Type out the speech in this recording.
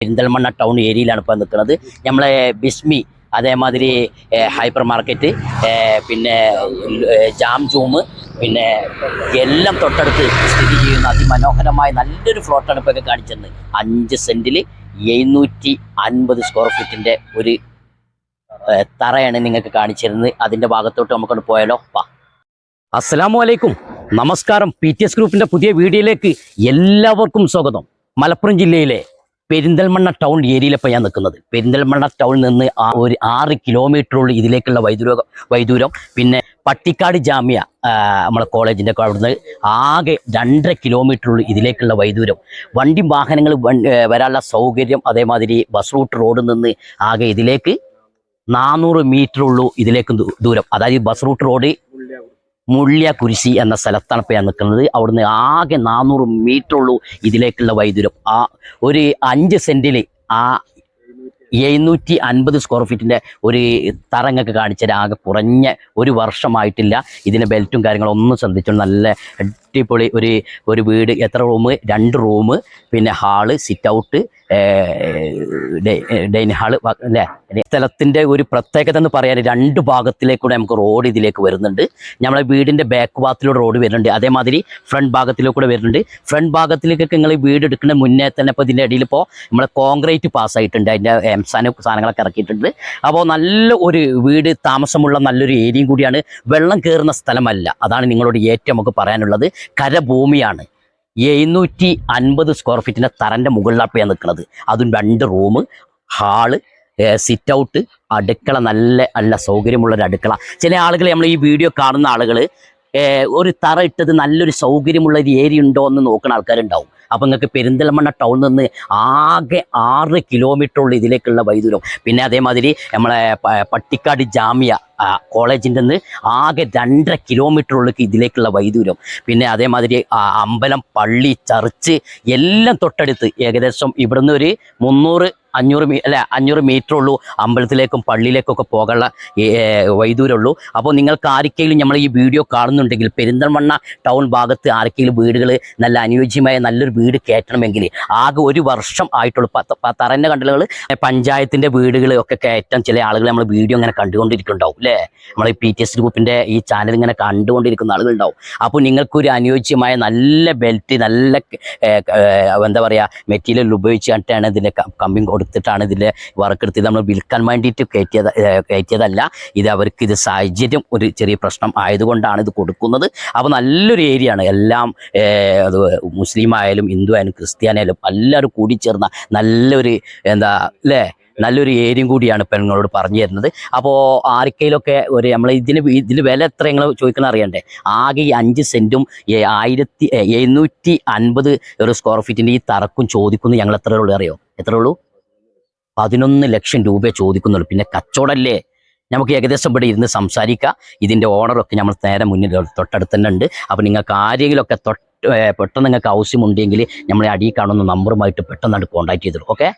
Perinthalmanna town ഏരിയയിലാണ് ഇപ്പോൾ നിൽക്കുന്നത്. നമ്മളെ ബിസ്മി അതേമാതിരി ഹൈപ്പർ മാർക്കറ്റ് പിന്നെ ജാം ജൂം പിന്നെ എല്ലാം തൊട്ടടുത്ത് സ്ഥിതി ചെയ്യുന്ന അതിമനോഹരമായ നല്ലൊരു ഫ്ലോട്ടാണ് ഇപ്പോൾ കാണിച്ചത് അഞ്ച് സെന്റിൽ എഴുന്നൂറ്റി അൻപത് സ്ക്വയർ ഫീറ്റിന്റെ ഒരു തറയാണ് നിങ്ങൾക്ക് കാണിച്ചിരുന്നത്. അതിന്റെ ഭാഗത്തോട്ട് നമുക്കൊന്ന് പോയാലോ? വാ. അസ്സലാമു അലൈക്കും. നമസ്കാരം. പി ടി എസ് ഗ്രൂപ്പിന്റെ പുതിയ വീഡിയോയിലേക്ക് എല്ലാവർക്കും സ്വാഗതം. മലപ്പുറം ജില്ലയിലെ പെരിന്തൽമണ്ണ ടൗൺ ഏരിയയിലപ്പോൾ ഞാൻ നിൽക്കുന്നത് പെരിന്തൽമണ്ണ ടൗണിൽ നിന്ന് ആ ഒരു ആറ് കിലോമീറ്ററുള്ള ഇതിലേക്കുള്ള വൈദ്യുര വൈദൂരം പിന്നെ പട്ടിക്കാട് ജാമ്യ നമ്മളെ കോളേജിന്റെ അവിടുന്ന് ആകെ രണ്ടര കിലോമീറ്ററുള്ള ഇതിലേക്കുള്ള വൈദൂരം വണ്ടി വാഹനങ്ങൾ വരാനുള്ള സൗകര്യം അതേമാതിരി ബസ് റൂട്ട് റോഡിൽ നിന്ന് ആകെ ഇതിലേക്ക് നാനൂറ് മീറ്റർ ഉള്ളൂ ഇതിലേക്ക് ദൂരം. അതായത് ബസ് റൂട്ട് റോഡ് മുള്ളിയ കുരിശി എന്ന സ്ഥലത്താണ് ഇപ്പോൾ ഞാൻ നിൽക്കുന്നത്. അവിടുന്ന് ആകെ നാനൂറ് മീറ്റർ ഉള്ളൂ ഇതിലേക്കുള്ള വൈദ്യുരം ആ ഒരു അഞ്ച് സെന്റിൽ ആ എഴുന്നൂറ്റി അൻപത് സ്ക്വയർ ഫീറ്റിന്റെ ഒരു തറങ്ങൊക്കെ കാണിച്ചാൽ ആകെ കുറഞ്ഞ ഒരു വർഷമായിട്ടില്ല. ഇതിന്റെ ബെൽറ്റും കാര്യങ്ങളും ഒന്നും ശ്രദ്ധിച്ചു നല്ല അടിപൊളി ഒരു ഒരു വീട് എത്ര റൂം രണ്ട് റൂം പിന്നെ hall sit out dining hall അല്ലേ? സ്ഥലത്തിന്റെ ഒരു പ്രത്യേകത എന്ന് പറയാൻ രണ്ട് ഭാഗത്തിലേക്കൂടെ നമുക്ക് റോഡ് ഇതിലേക്ക് വരുന്നുണ്ട്. നമ്മളെ വീടിന്റെ ബാക്ക് ഭാഗത്തിലൂടെ റോഡ് വരുന്നുണ്ട്. അതേമാതിരി ഫ്രണ്ട് ഭാഗത്തിലൂടെ വരുന്നുണ്ട്. ഫ്രണ്ട് ഭാഗത്തിലേക്കൊക്കെ നിങ്ങൾ വീട് എടുക്കുന്ന മുന്നേ തന്നെ ഇപ്പോൾ ഇതിന്റെ ഇടയിൽ ഇപ്പോൾ നമ്മളെ കോൺക്രീറ്റ് പാസ്സായിട്ടുണ്ട് അതിന്റെ എംസാന സാധനങ്ങളൊക്കെ ഇറക്കിയിട്ടുണ്ട്. അപ്പോൾ നല്ല ഒരു വീട് താമസമുള്ള നല്ലൊരു ഏരിയയും കൂടിയാണ് വെള്ളം കയറുന്ന സ്ഥലമല്ല. അതാണ് നിങ്ങളോട് ഏറ്റവും നമുക്ക് പറയാനുള്ളത്. കരഭൂമിയാണ്. എഴുന്നൂറ്റി അൻപത് സ്ക്വയർ ഫീറ്റിന്റെ തറന്റെ മുകളിലാണ് നിൽക്കുന്നത് അതും രണ്ട് റൂം ഹാൾ സിറ്റ് ഔട്ട് അടുക്കള നല്ല നല്ല സൗകര്യമുള്ളൊരു അടുക്കള. ചില ആളുകൾ നമ്മൾ ഈ വീഡിയോ കാണുന്ന ആളുകൾ ഒരു തറ ഇട്ടത് നല്ലൊരു സൗകര്യമുള്ള ഒരു ഏരിയ ഉണ്ടോ എന്ന് നോക്കുന്ന ആൾക്കാരുണ്ടാവും. അപ്പം നിങ്ങൾക്ക് പെരിന്തൽമണ്ണ ടൗണിൽ നിന്ന് ആകെ ആറ് കിലോമീറ്റർ ഉള്ള ഇതിലേക്കുള്ള വൈദൂരം പിന്നെ അതേമാതിരി നമ്മളെ പട്ടിക്കാട് ജാമ്യ കോളേജിന്റെ നിന്ന് ആകെ രണ്ടര കിലോമീറ്റർ ഉള്ള ഇതിലേക്കുള്ള വൈദൂരം പിന്നെ അതേമാതിരി അമ്പലം പള്ളി ചർച്ച് എല്ലാം തൊട്ടടുത്ത് ഏകദേശം ഇവിടുന്ന് ഒരു മുന്നൂറ് അഞ്ഞൂറ് മീ അല്ല അഞ്ഞൂറ് മീറ്റർ ഉള്ളൂ അമ്പലത്തിലേക്കും പള്ളിയിലേക്കൊക്കെ പോകാനുള്ള വൈദൂരമുള്ളൂ അപ്പോൾ നിങ്ങൾക്ക് ആർക്കെങ്കിലും നമ്മൾ ഈ വീഡിയോ കാണുന്നുണ്ടെങ്കിൽ പെരിന്തൽമണ്ണ ടൗൺ ഭാഗത്ത് ആർക്കെങ്കിലും വീടുകൾ നല്ല അനുയോജ്യമായ നല്ലൊരു വീട് കയറ്റണമെങ്കിൽ ആകെ ഒരു വർഷം ആയിട്ടുള്ളൂ. തറന്റെ കണ്ടലുകൾ പഞ്ചായത്തിന്റെ വീടുകൾ ഒക്കെ കയറ്റാൻ ചില ആളുകൾ നമ്മൾ വീഡിയോ ഇങ്ങനെ കണ്ടുകൊണ്ടിരിക്കുന്നുണ്ടാവും അല്ലേ? നമ്മൾ പി ടി എസ് ഗ്രൂപ്പിന്റെ ഈ ചാനൽ ഇങ്ങനെ കണ്ടുകൊണ്ടിരിക്കുന്ന ആളുകളുണ്ടാവും. അപ്പോൾ നിങ്ങൾക്കൊരു അനുയോജ്യമായ നല്ല ബെൽറ്റ് നല്ല എന്താ പറയുക മെറ്റീരിയൽ ഉപയോഗിച്ചിട്ടാണ് ഇതിന്റെ കമ്പി കൊടുത്തിട്ടാണ് ഇതിന്റെ വർക്ക് എടുത്ത് നമ്മൾ വിൽക്കാൻ വേണ്ടിയിട്ട് കയറ്റിയത് കയറ്റിയതല്ല. ഇത് അവർക്ക് ഇത് സാഹചര്യം ഒരു ചെറിയ പ്രശ്നം ആയതുകൊണ്ടാണ് ഇത് കൊടുക്കുന്നത്. അപ്പോൾ നല്ലൊരു ഏരിയ ആണ് എല്ലാം അത് മുസ്ലിം ആയാലും ഹിന്ദു ആയാലും ക്രിസ്ത്യാനായാലും എല്ലാവരും കൂടിച്ചേർന്ന നല്ലൊരു എന്താ അല്ലേ? നല്ലൊരു ഏരിയയും കൂടിയാണ് ഇപ്പം നിങ്ങളോട് പറഞ്ഞു തരുന്നത്. അപ്പോൾ ആർക്കയിലൊക്കെ ഒരു നമ്മൾ ഇതിന് ഇതിന് വില എത്ര നിങ്ങൾ ചോദിക്കണം അറിയണ്ടേ? ആകെ ഈ അഞ്ച് സെന്റും ആയിരത്തി എഴുന്നൂറ്റി അൻപത് ഒരു സ്ക്വയർ ഫീറ്റിന്റെ ഈ തറക്കും ചോദിക്കുന്നു ഞങ്ങൾ എത്ര ഉള്ളൂ അറിയോ? എത്ര ഉള്ളൂ? പതിനൊന്ന് ലക്ഷം രൂപയെ ചോദിക്കുന്നുള്ളൂ. പിന്നെ കച്ചവടമല്ലേ നമുക്ക് ഏകദേശം ഇവിടെ ഇരുന്ന് സംസാരിക്കാം. ഇതിന്റെ ഓണറൊക്കെ നമ്മൾ നേരെ മുന്നിൽ തൊട്ടടുത്ത് തന്നെ ഉണ്ട്. അപ്പോൾ നിങ്ങൾക്ക് ആരെങ്കിലുമൊക്കെ തൊട്ട് പെട്ടെന്ന് നിങ്ങൾക്ക് ആവശ്യമുണ്ടെങ്കിൽ നമ്മളെ അടിയിൽ കാണുന്ന നമ്പറുമായിട്ട് പെട്ടെന്നാണ് കോൺടാക്ട് ചെയ്തിട്ടുള്ളൂ ഓക്കെ